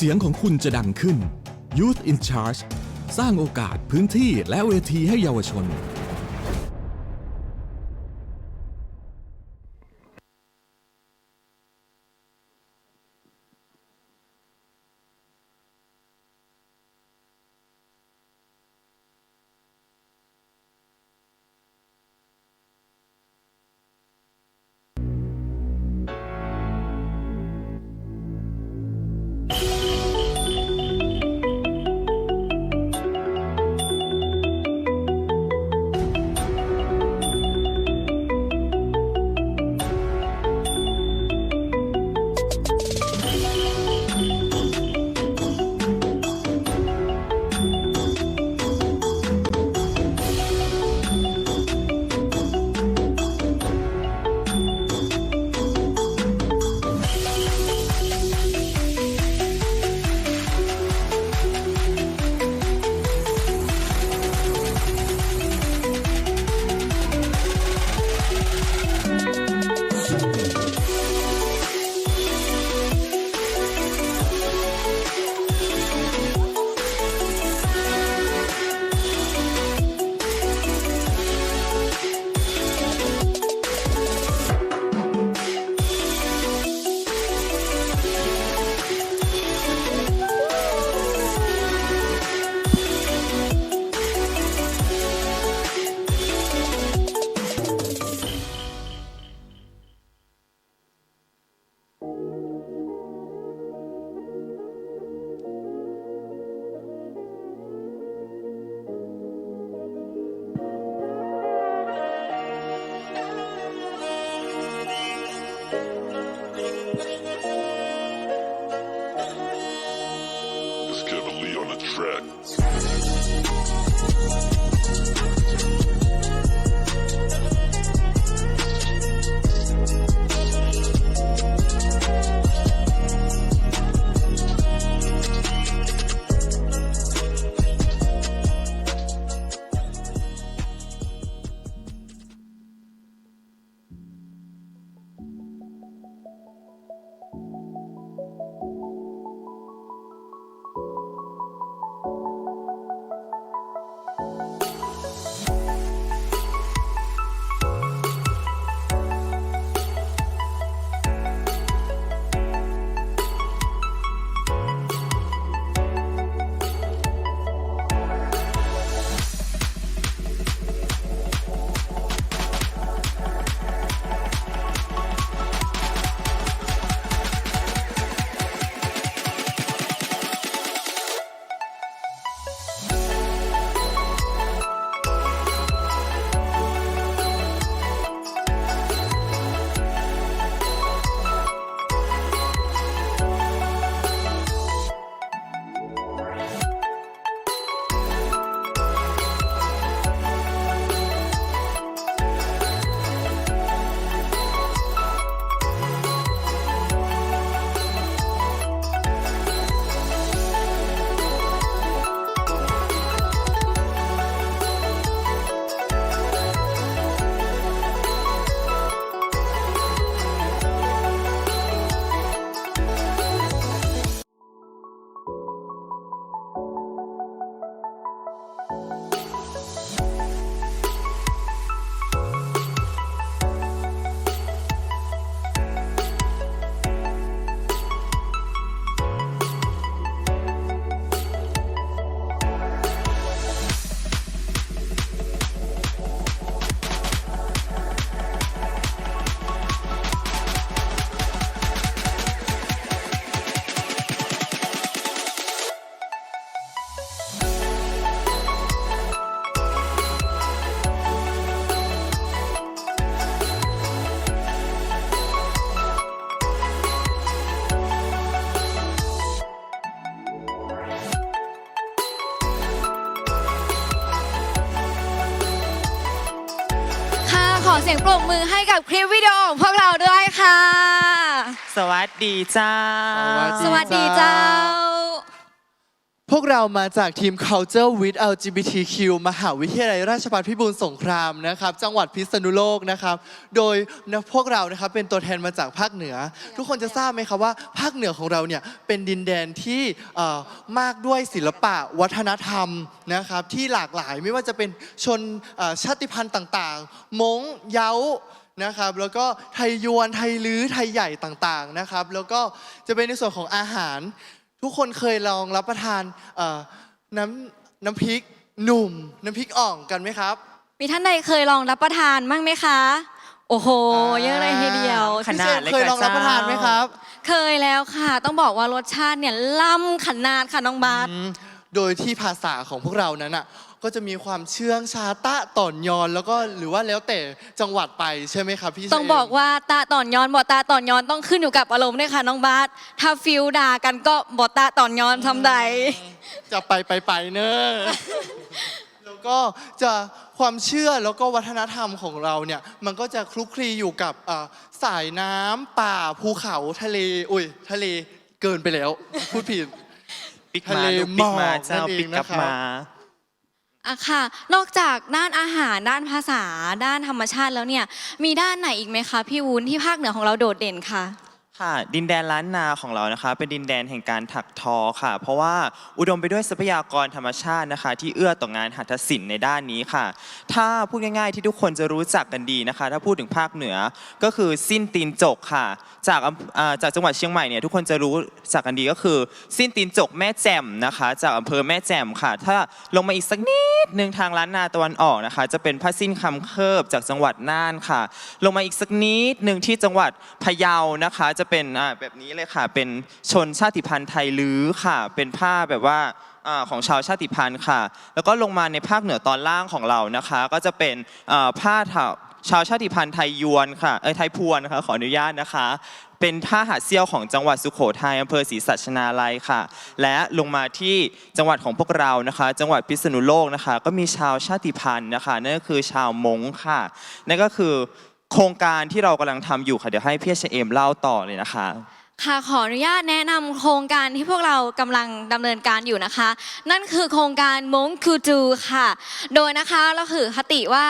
เสียงของคุณจะดังขึ้น Youth in Charge สร้างโอกาสพื้นที่และเวทีให้เยาวชน สียงปรบมือให้กับคลิปวิดีโอของพวกเราด้วยค่ะ สวัสดีเจ้า สวัสดีเจ้า พวกเรามาจากทีม Culture with LGBTQ มหาวิทยาลัยราชภัฏพิบูลสงครามนะครับ จังหวัดพิษณุโลกนะครับ โดยพวกเรานะครับเป็นตัวแทนมาจากภาคเหนือ ทุกคนจะทราบไหมครับว่า ภาคเหนือของเราเนี่ยเป็นดินแดนที่เอ่อมากด้วยศิลปะวัฒนธรรมนะครับ ที่หลากหลายไม่ว่าจะเป็นชนเอ่อชาติพันธุ์ต่างๆ มงเย้า นะครับแล้วก็ไทยยวนไทยลื้อไทยใหญ่ต่างๆนะครับแล้วก็จะเป็นในส่วนของอาหาร ทุกคนเคยลองรับประทานเอ่อน้ำน้ำพริกหนุ่ม น้ำพริกอ่องกันไหมครับ มีท่านใดเคยลองรับประทานบ้างไหมคะ โอ้โห เยอะเลยทีเดียวขนาดพี่เชษเคยลองรับประทานไหมครับ เคยแล้วค่ะ ต้องบอกว่ารสชาติเนี่ยล่ำขนาดค่ะน้องบาส อืม โดยที่ภาษาของพวกเรานั้นอะก็จะมีความเชื่องชาตะต่อนยอนแล้วก็หรือว่าแล้วแต่จังหวัดไปใช่ไหมครับพี่เชษต้องบอกว่าตาต่อนย้อนบอตาต่อนย้อนต้องขึ้นอยู่กับอารมณ์ด้วยค่ะน้องบาสถ้าฟิลด่ากันก็บอตาต่อนย้อนทำใดจะไปไปไปเนอะแล้วก็จะความเชื่อแล้วก็วัฒนธรรมของเราเนี่ยมันก็จะคลุกคลีอยู่กับเอ่อสายน้ำป่าภูเขาทะเลอุ้ยทะเลเกินไปแล้ว พูดผิด ปิกทะมาเลลูกปิกมาหมอกเจ้านั่นเองปิกกลับนะครับ มาอะค่ะ นอกจากด้านอาหารด้านภาษาด้านธรรมชาติแล้วเนี่ย มีด้านไหนอีกไหมคะพี่วุ้นที่ภาคเหนือของเราโดดเด่นค่ะ ค่ะดินแดนล้านนาของเรานะคะเป็นดินแดนแห่งการถักทอค่ะ เพราะว่าอุดมไปด้วยทรัพยากรธรรมชาตินะคะ ที่เอื้อต่องานหัตถศิลป์ในด้านนี้ค่ะ ถ้าพูดง่ายๆที่ทุกคนจะรู้จักกันดีนะคะ ถ้าพูดถึงภาคเหนือก็คือสิ้นตีนจกค่ะ จากอำอ่าจากจังหวัดเชียงใหม่เนี่ยทุกคนจะรู้จักกันดีก็คือ สิ้นตีนจกแม่แจ่มนะคะ จากอำเภอแม่แจ่มค่ะ ถ้าลงมาอีกสักนิดหนึ่งทางล้านนาตะวันออกนะคะ จะเป็นผ้าสิ้นคำเคิบจากจังหวัดน่านค่ะ ลงมาอีกสักนิดหนึ่งที่จังหวัดพะเยานะคะจะเป็นอ่าแบบนี้เลยค่ะ เป็นชนชาติพันธุ์ไทยลื้อค่ะ เป็นผ้าแบบว่าอ่าของชาวชาติพันธุ์ค่ะ แล้วก็ลงมาในภาคเหนือตอนล่างของเรานะคะ ก็จะเป็นอ่าผ้าถาชาวชาติพันธุ์ไทยยวนค่ะเอ้ยไทยพวนนะคะขออนุญาตนะคะ เป็นผ้าหาดเซี่ยวของจังหวัดสุโขทัยอำเภอศรีสัชนาลัยค่ะ และลงมาที่จังหวัดของพวกเรานะคะ จังหวัดพิษณุโลกนะคะ ก็มีชาวชาติพันธุ์นะคะนั่นก็คือชาวมงค่ะนั่นก็คือ โครงการที่เรากำลังทำอยู่ค่ะ เดี๋ยวให้พี่เชเอมเล่าต่อเลยนะคะ ค่ะขออนุญาตแนะนำโครงการที่พวกเรากำลังดำเนินการอยู่นะคะ นั่นคือโครงการมงคูจูค่ะ โดยนะคะเราถือคติว่า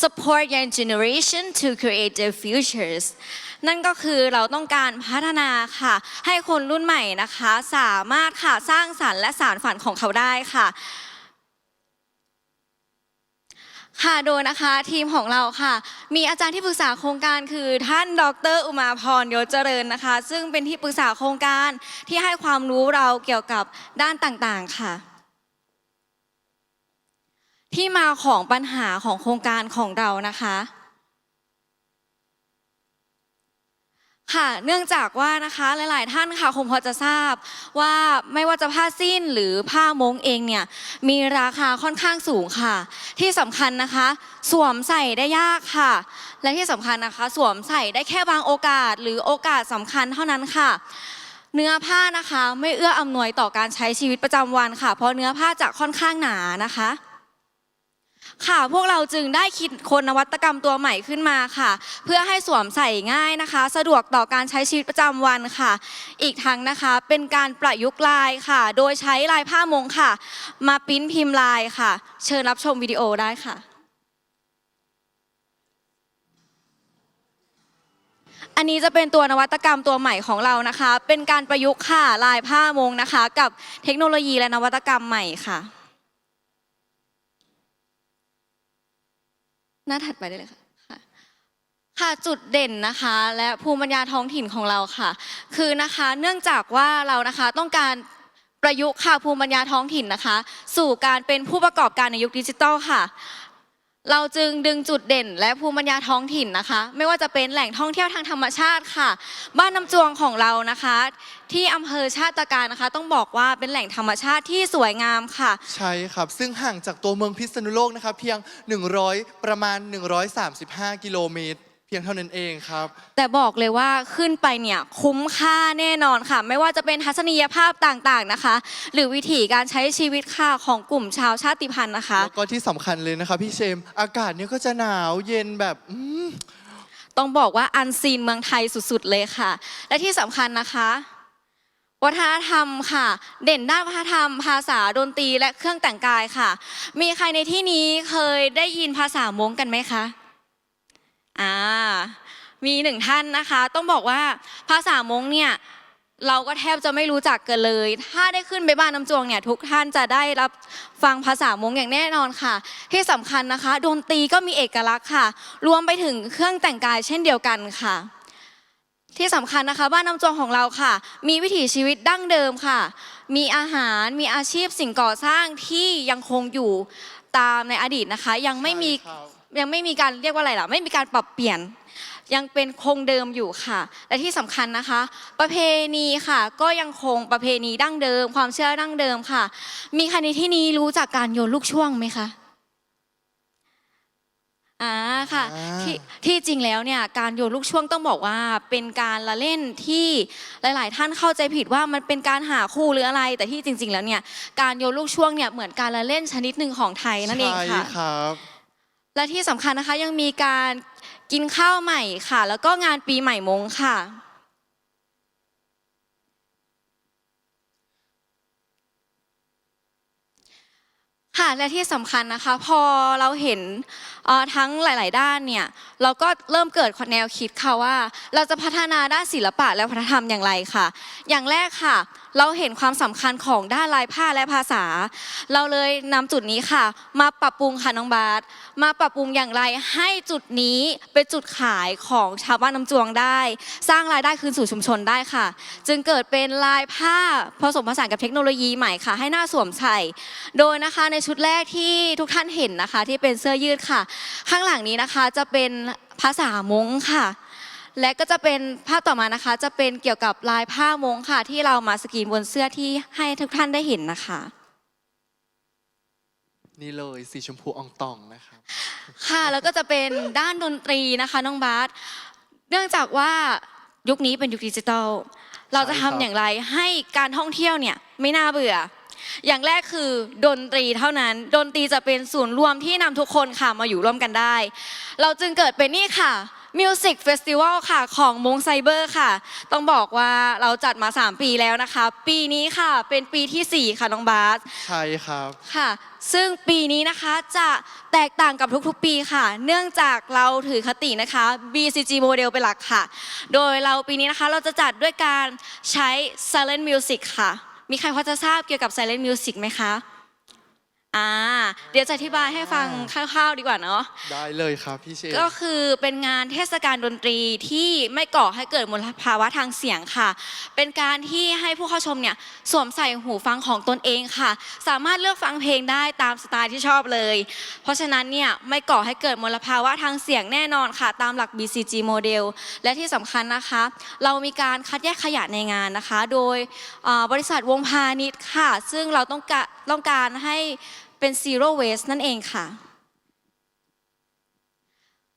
support young generation to create their futures นั่นก็คือเราต้องการพัฒนาค่ะ ให้คนรุ่นใหม่นะคะ สามารถค่ะสร้างสรรค์และสารฝันของเขาได้ค่ะ ค่ะโดยนะคะทีมของเราค่ะ มีอาจารย์ที่ปรึกษาโครงการคือท่านดร อุมาพรยศเจริญนะคะ ซึ่งเป็นที่ปรึกษาโครงการที่ให้ความรู้เราเกี่ยวกับด้านต่างๆค่ะ ที่มาของปัญหาของโครงการของเรานะคะ ค่ะ เนื่องจากว่านะคะหลาย ๆ ท่านค่ะคงพอจะทราบว่าไม่ว่าจะผ้าสิ้นหรือผ้ามงเองเนี่ยมีราคาค่อนข้างสูงค่ะ ที่สำคัญนะคะ สวมใส่ได้ยากค่ะ และที่สำคัญนะคะ สวมใส่ได้แค่บางโอกาสหรือโอกาสสำคัญเท่านั้นค่ะ เนื้อผ้านะคะไม่เอื้ออำนวยต่อการใช้ชีวิตประจำวันค่ะ เพราะเนื้อผ้าจะค่อนข้างหนานะคะ ค่ะ พวกเราจึงได้คิดคนนวัตกรรมตัวใหม่ขึ้นมาค่ะ เพื่อให้สวมใส่ง่ายนะคะ สะดวกต่อการใช้ชีวิตประจำวันค่ะ อีกทั้งนะคะเป็นการประยุกต์ลายค่ะ โดยใช้ลายผ้ามงค่ะ มาปริ้นพิมพ์ลายค่ะ เชิญรับชมวิดีโอได้ค่ะ อันนี้จะเป็นตัวนวัตกรรมตัวใหม่ของเรานะคะ เป็นการประยุกต์ค่ะลายผ้ามงนะคะ กับเทคโนโลยีและนวัตกรรมใหม่ค่ะ หน้าถัดไปได้เลยค่ะค่ะจุดเด่นนะคะและภูมิปัญญาท้องถิ่นของเราค่ะ คือนะคะเนื่องจากว่าเรานะคะต้องการประยุกต์ค่ะภูมิปัญญาท้องถิ่นนะคะ สู่การเป็นผู้ประกอบการในยุคดิจิทัลค่ะ เราจึงดึงจุดเด่น และภูมิปัญญาท้องถิ่นนะคะ ไม่ว่าจะเป็นแหล่งท่องเที่ยวทางธรรมชาติค่ะ บ้านน้ำจวงของเรานะคะ ที่อำเภอชาติการนะคะ ต้องบอกว่าเป็นแหล่งธรรมชาติที่สวยงามค่ะ ใช่ครับ ซึ่งห่างจากตัวเมืองพิษณุโลกนะครับเพียง 100 ประมาณ 135 กิโลเมตร เพียงเท่านั้นเองครับ แต่บอกเลยว่าขึ้นไปเนี่ยคุ้มค่าแน่นอนค่ะ ไม่ว่าจะเป็นทัศนียภาพต่างๆนะคะ หรือวิถีการใช้ชีวิตค่ะของกลุ่มชาวชาติพันธุ์นะคะ แล้วก็ที่สำคัญเลยนะครับพี่เชม อากาศเนี่ยก็จะหนาวเย็นแบบอืมต้องบอกว่าอันซีนเมืองไทยสุดๆเลยค่ะ และที่สำคัญนะคะ วัฒนธรรมค่ะ เด่นด้านวัฒนธรรม ภาษาดนตรีและเครื่องแต่งกายค่ะ มีใครในที่นี้เคยได้ยินภาษามงกันไหมคะ อ่ามีหนึ่งท่านนะคะ ต้องบอกว่าภาษามงเนี่ยเราก็แทบจะไม่รู้จักกันเลย ถ้าได้ขึ้นไปบ้านน้ำจวงเนี่ยทุกท่านจะได้รับฟังภาษามงอย่างแน่นอนค่ะ ที่สำคัญนะคะดนตรีก็มีเอกลักษณ์ค่ะ รวมไปถึงเครื่องแต่งกายเช่นเดียวกันค่ะ ที่สำคัญนะคะ บ้านน้ำจวงของเราค่ะ มีวิถีชีวิตดั้งเดิมค่ะ มีอาหารมีอาชีพสิ่งก่อสร้างที่ยังคงอยู่ตามในอดีตนะคะ ยังไม่มี ยังไม่มีการเรียกว่าอะไรล่ะ ไม่มีการปรับเปลี่ยน ยังเป็นคงเดิมอยู่ค่ะ และที่สำคัญนะคะ ประเพณีค่ะ ก็ยังคงประเพณีดั้งเดิม ความเชื่อดั้งเดิมค่ะ มีใครในที่นี้รู้จักการโยนลูกช่วงไหมคะอ่าค่ะอ่าที่ที่จริงแล้วเนี่ยการโยนลูกช่วงต้องบอกว่าเป็นการละเล่นที่หลาย ๆ ท่านเข้าใจผิดว่ามันเป็นการหาคู่หรืออะไร แต่ที่จริง ๆ แล้วเนี่ยการโยนลูกช่วงเนี่ยเหมือนการละเล่นชนิดหนึ่งของไทยนั่นเองค่ะใช่ครับ และที่สำคัญนะคะยังมีการกินข้าวใหม่ค่ะ แล้วก็งานปีใหม่มงค่ะ ค่ะและที่สำคัญนะคะ พอเราเห็น ทั้งหลาย ๆ ด้านเนี่ยเราก็เริ่มเกิดแนวคิดค่ะว่า เราจะพัฒนาด้านศิลปะและวัฒนธรรมอย่างไรค่ะ อย่างแรกค่ะ เราเห็นความสำคัญของด้านลายผ้าและภาษา เราเลยนำจุดนี้ค่ะ มาปรับปรุงค่ะน้องบาสมาปรับปรุงอย่างไรให้จุดนี้เป็นจุดขายของชาวบ้านน้ำจวงได้ สร้างรายได้คืนสู่ชุมชนได้ค่ะ จึงเกิดเป็นลายผ้าผสมผสานกับเทคโนโลยีใหม่ค่ะ ให้หน้าสวมใส่โดยนะคะในชุดแรกที่ทุกท่านเห็นนะคะ ที่เป็นเสื้อยืดค่ะข้างหลังนี้นะคะจะเป็นภาษามงค่ะ และก็จะเป็นภาพต่อมานะคะ จะเป็นเกี่ยวกับลายผ้ามงค่ะ ที่เรามาสกรีนบนเสื้อที่ให้ทุกท่านได้เห็นนะคะ นี่เลยสีชมพูอองตองนะครับค่ะ แล้วก็จะเป็นด้านดนตรีนะคะน้องบาสเนื่องจากว่ายุคนี้เป็นยุคดิจิทัล เราจะใช่ครัทำบอย่างไรให้การท่องเที่ยวเนี่ยไม่น่าเบื่อ อย่างแรกคือดนตรีเท่านั้น ดนตรีจะเป็นศูนย์รวมที่นำทุกคนค่ะมาอยู่ร่วมกันได้ เราจึงเกิดเป็นนี่ค่ะ Music Festival ค่ะของมงไซเบอร์ค่ะ ต้องบอกว่าเราจัดมา 3 ปีแล้วนะคะ ปีนี้ค่ะเป็นปีทีสี่ 4 ค่ะน้องบาสใช่ครับ ค่ะ ซึ่งปีนี้นะคะจะแตกต่างกับทุกๆปีค่ะ เนื่องจากเราถือคตินะคะ BCG โมเดลเป็นหลักค่ะ โดยเราปีนี้นะคะเราจะจัดด้วยการใช้ Silent Music ค่ะ มีใครพอจะทราบเกี่ยวกับ Silent Music ไหมคะ อ่าเดี๋ยวจะอธิบายให้ฟังคร่าวๆดีกว่าเนาะ ได้เลยครับพี่เชน ก็คือเป็นงานเทศกาลดนตรีที่ไม่ก่อให้เกิดมลภาวะทางเสียงค่ะ เป็นการที่ให้ผู้เข้าชมเนี่ยสวมใส่หูฟังของตนเองค่ะ สามารถเลือกฟังเพลงได้ตามสไตล์ที่ชอบเลย เพราะฉะนั้นเนี่ยไม่ก่อให้เกิดมลภาวะทางเสียงแน่นอนค่ะ ตามหลัก BCG โมเดล และที่สำคัญนะคะ เรามีการคัดแยกขยะในงานนะคะ โดยเอ่อบริษัทวงพาณิชย์ค่ะ ซึ่งเราต้องการต้องการให้ เป็น zero waste นั่นเองค่ะ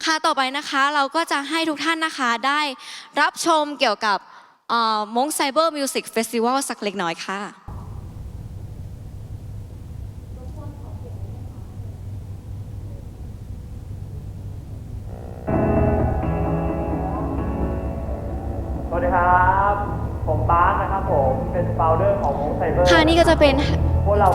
ค่ะต่อไปนะคะเราก็จะให้ทุกท่านนะคะได้รับชมเกี่ยวกับมงไซเบอร์มิวสิกเฟสติวัลสักเล็กน้อยค่ะสวัสดีครับ ผมบาสนะครับผม เป็น f ฟ u เดอร์ของวงไซเบอร์ ค่ะนี่ก็จะเป็น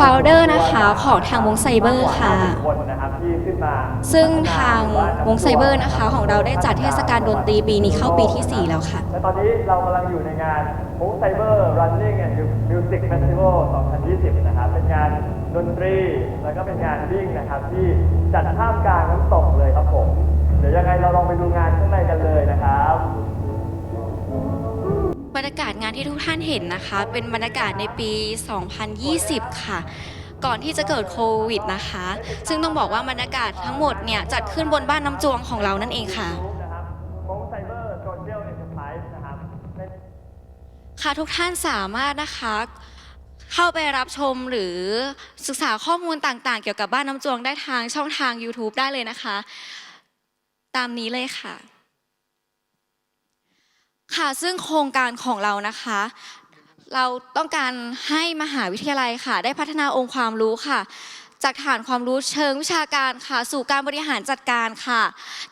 founder นะคะของทางวงไซเบอร์ค่ะคนนะครับที่ขึ้นมาซึ่งทางวงไซเบอร์นะคะ ของเราได้จัดเทศกาลดนตรีปีนี้เข้าปีที่ 4 แล้วค่ะ และตอนนี้เรากำลังอยู่ในงานวงไซเบอร์ Running and Music Festival 2020 นะครับ เป็นงานดนตรี แล้วก็เป็นงานวิ่งนะครับ ที่จัดท่ามกลางน้ำตกเลยครับผม เดี๋ยวยังไงเราลองไปดูงานข้างใน รรยากาศงานที่ทุกท่านเห็นนะคะ เป็นบรรยากาศในปี 2020 ค่ะ ก่อนที่จะเกิดโควิดนะคะ ซึ่งต้องบอกว่าบรรยากาศทั้งหมดเนี่ยจัดขึ้นบนบ้านน้ำจวงของเรานั่นเองค่ะค่ะทุกท่านสามารถนะคะเข้าไปรับชมหรือศึกษาข้อมูลต่างๆ เกี่ยวกับบ้านน้ำจวงได้ทางช่องทาง YouTube ได้เลยนะคะ ตามนี้เลยค่ะ ค่ะซึ่งโครงการของเรานะคะ เราต้องการให้มหาวิทยาลัยค่ะ ได้พัฒนาองค์ความรู้ค่ะ จากฐานความรู้เชิงวิชาการค่ะ สู่การบริหารจัดการค่ะ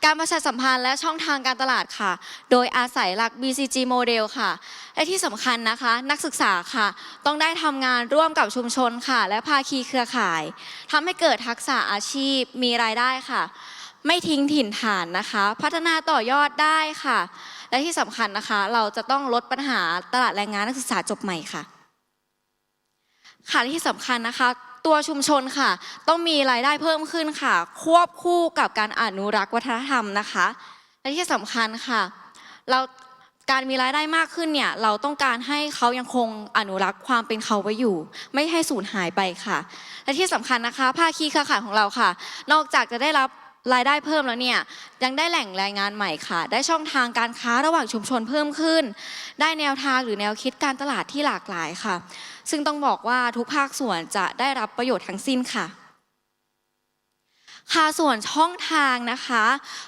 การประชาสัมพันธ์และช่องทางการตลาดค่ะ โดยอาศัยหลัก BCG โมเดลค่ะ และที่สำคัญนะคะ นักศึกษาค่ะ ต้องได้ทำงานร่วมกับชุมชนค่ะ และภาคีเครือข่ายทำให้เกิดทักษะอาชีพมีรายได้ค่ะ ไม่ทิ้งถิ่นฐานนะคะ พัฒนาต่อยอดได้ค่ะ และที่สำคัญนะคะ เราจะต้องลดปัญหาตลาดแรงงานนักศึกษาจบใหม่ค่ะ ค่ะและที่สำคัญนะคะ ตัวชุมชนค่ะ ต้องมีรายได้เพิ่มขึ้นค่ะ ควบคู่กับการอนุรักษ์วัฒนธรรมนะคะ และที่สำคัญค่ะ เราการมีรายได้มากขึ้นเนี่ยเราต้องการให้เขายังคงอนุรักษ์ความเป็นเขาไว้อยู่ ไม่ให้สูญหายไปค่ะ และที่สำคัญนะคะ ภาคีเครือข่ายของเราค่ะ นอกจากจะได้รับ รายได้เพิ่มแล้วเนี่ยยังได้แหล่งแรงงานใหม่ค่ะ ได้ช่องทางการค้าระหว่างชุมชนเพิ่มขึ้น ได้แนวทางหรือแนวคิดการตลาดที่หลากหลายค่ะ ซึ่งต้องบอกว่าทุกภาคส่วนจะได้รับประโยชน์ทั้งสิ้นค่ะค่ะส่วนช่องทางนะคะ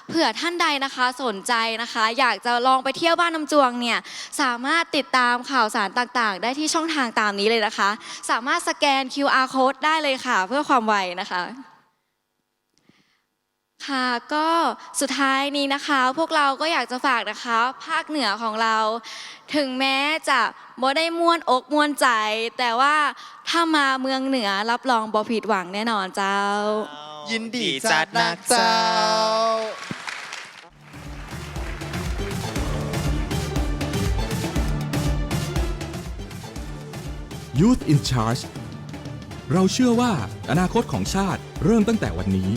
เผื่อท่านใดนะคะสนใจนะคะ อยากจะลองไปเที่ยวบ้านน้ำจวงเนี่ยสามารถติดตามข่าวสารต่างๆ ได้ที่ช่องทางตามนี้เลยนะคะ สามารถสแกน QR code ได้เลยค่ะ เพื่อความไวนะคะ ค่ะก็สุดท้ายนี้นะคะ พวกเราก็อยากจะฝากนะคะ ภาคเหนือของเรา ถึงแม้จะบ่ได้ม่วนอกม่วนใจ แต่ว่าถ้ามาเมืองเหนือรับรองบ่ผิดหวังแน่นอนเจ้า ยินดีดีจัจัดดนันักกเจ้าเจ้า Youth in Charge เราเชื่อว่าอนาคตของชาติเริ่มตั้งแต่วันนี้